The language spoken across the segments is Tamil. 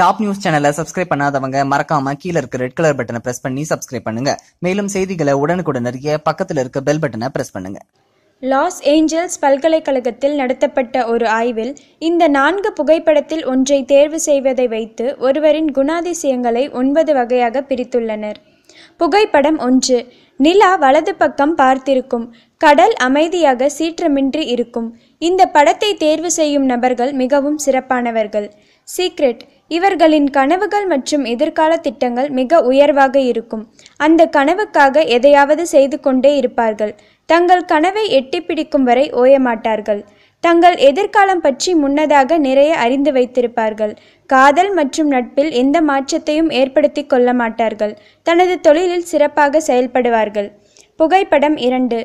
டாப் நியூஸ் சேனலை சப்ஸ்கிரைப் பண்ணாதவங்க மறக்காம கீழே இருக்க ரெட் கலர் பட்டனை பிரஸ் பண்ணி சப்ஸ்கிரைப் பண்ணுங்க. மேலும் செய்திகளை உடனுக்குடன் அறிய பக்கத்தில் இருக்க பெல் பட்டனை பிரஸ் பண்ணுங்க. லாஸ் ஏஞ்சல்ஸ் பல்கலைக்கழகத்தில் நடத்தப்பட்ட ஒரு ஆய்வில் இந்த நான்கு புகைப்படத்தில் ஒன்றை தேர்வு செய்வதை வைத்து ஒருவரின் குணாதிசயங்களை ஒன்பது வகையாக பிரித்துள்ளனர். புகைப்படம் ஒன்று நிலா வலது பக்கம் பார்த்திருக்கும் கடல் அமைதியாக சீற்றமின்றி இருக்கும். இந்த படத்தை தேர்வு செய்யும் நபர்கள் மிகவும் சிறப்பானவர்கள். சீக்ரெட் இவர்களின் கனவுகள் மற்றும் எதிர்கால திட்டங்கள் மிக உயர்வாக இருக்கும். அந்த கனவுக்காக எதையாவது செய்து கொண்டே இருப்பார்கள். தங்கள் கனவை எட்டி பிடிக்கும் வரை ஓயமாட்டார்கள். தங்கள் எதிர்காலம் பற்றி முன்னதாக நிறைய அறிந்து வைத்திருப்பார்கள். காதல் மற்றும் நட்பில் எந்த மாற்றத்தையும் ஏற்படுத்தி கொள்ள மாட்டார்கள். தனது தொழிலில் சிறப்பாக செயல்படுவார்கள். புகைப்படம் இரண்டு.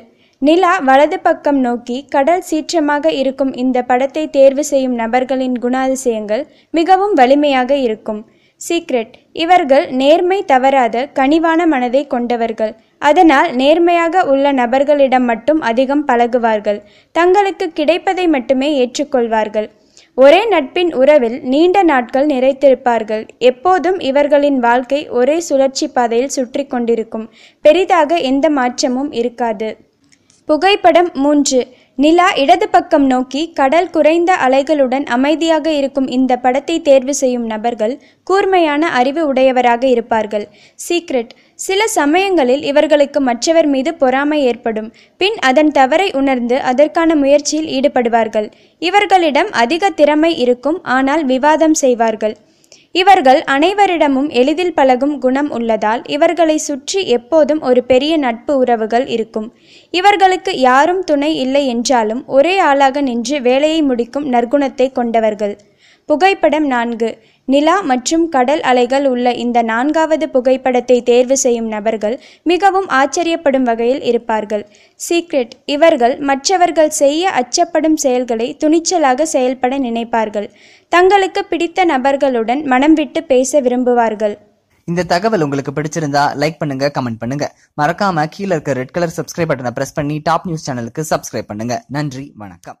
நிலா வலது பக்கம் நோக்கி கடல் சீற்றமாக இருக்கும் இந்த படத்தை தேர்வு செய்யும் நபர்களின் குணாதிசயங்கள் மிகவும் வலிமையாக இருக்கும். சீக்ரெட் இவர்கள் நேர்மை தவறாத கனிவான மனதை கொண்டவர்கள். அதனால் நேர்மையாக உள்ள நபர்களிடம் மட்டும் அதிகம் பழகுவார்கள். தங்களுக்கு கிடைப்பதை மட்டுமே ஏற்றுக்கொள்வார்கள். ஒரே நட்பின் உறவில் நீண்ட நாட்கள் நிறைத்திருப்பார்கள். எப்போதும் இவர்களின் வாழ்க்கை ஒரே சுழற்சி பாதையில் சுற்றி கொண்டிருக்கும். பெரிதாக எந்த மாற்றமும் இருக்காது. புகைப்படம் மூன்று. நிலா இடது பக்கம் நோக்கி கடல் குறைந்த அலைகளுடன் அமைதியாக இருக்கும் இந்த படத்தை தேர்வு செய்யும் நபர்கள் கூர்மையான அறிவு உடையவராக இருப்பார்கள். சீக்ரெட். சில சமயங்களில் இவர்களுக்கு மற்றவர் மீது பொறாமை ஏற்படும். பின் அதன் தவறை உணர்ந்து அதற்கான முயற்சியில் ஈடுபடுவார்கள். இவர்களிடம் அதிக திறமை இருக்கும் ஆனால் விவாதம் செய்வார்கள். இவர்கள் அனைவரிடமும் எளிதில் பழகும் குணம் உள்ளதால் இவர்களை சுற்றி எப்போதும் ஒரு பெரிய நட்பு உறவுகள் இருக்கும். இவர்களுக்கு யாரும் துணை இல்லை என்றாலும் ஒரே ஆளாக நின்று வேலையை முடிக்கும் நற்குணத்தை கொண்டவர்கள். புகைப்படம் நான்கு. நிலா மற்றும் கடல் அலைகள் உள்ள இந்த நான்காவது புகைப்படத்தை தேர்வு செய்யும் நபர்கள் மிகவும் ஆச்சரியப்படும் வகையில் இருப்பார்கள். சீக்ரெட் இவர்கள் மற்றவர்கள் செய்ய அச்சப்படும் செயல்களை துணிச்சலாக செயல்பட நினைப்பார்கள். தங்களுக்கு பிடித்த நபர்களுடன் மனம் விட்டு பேச விரும்புவார்கள். இந்த தகவல் உங்களுக்கு பிடிச்சிருந்தா லைக் பண்ணுங்க கமெண்ட் பண்ணுங்க. மறக்காம கீழே இருக்க ரெட் கலர் சப்ஸ்கிரைப் பட்டனை பிரஸ் பண்ணி டாப் நியூஸ் சேனலுக்கு சப்ஸ்கிரைப் பண்ணுங்க. நன்றி வணக்கம்.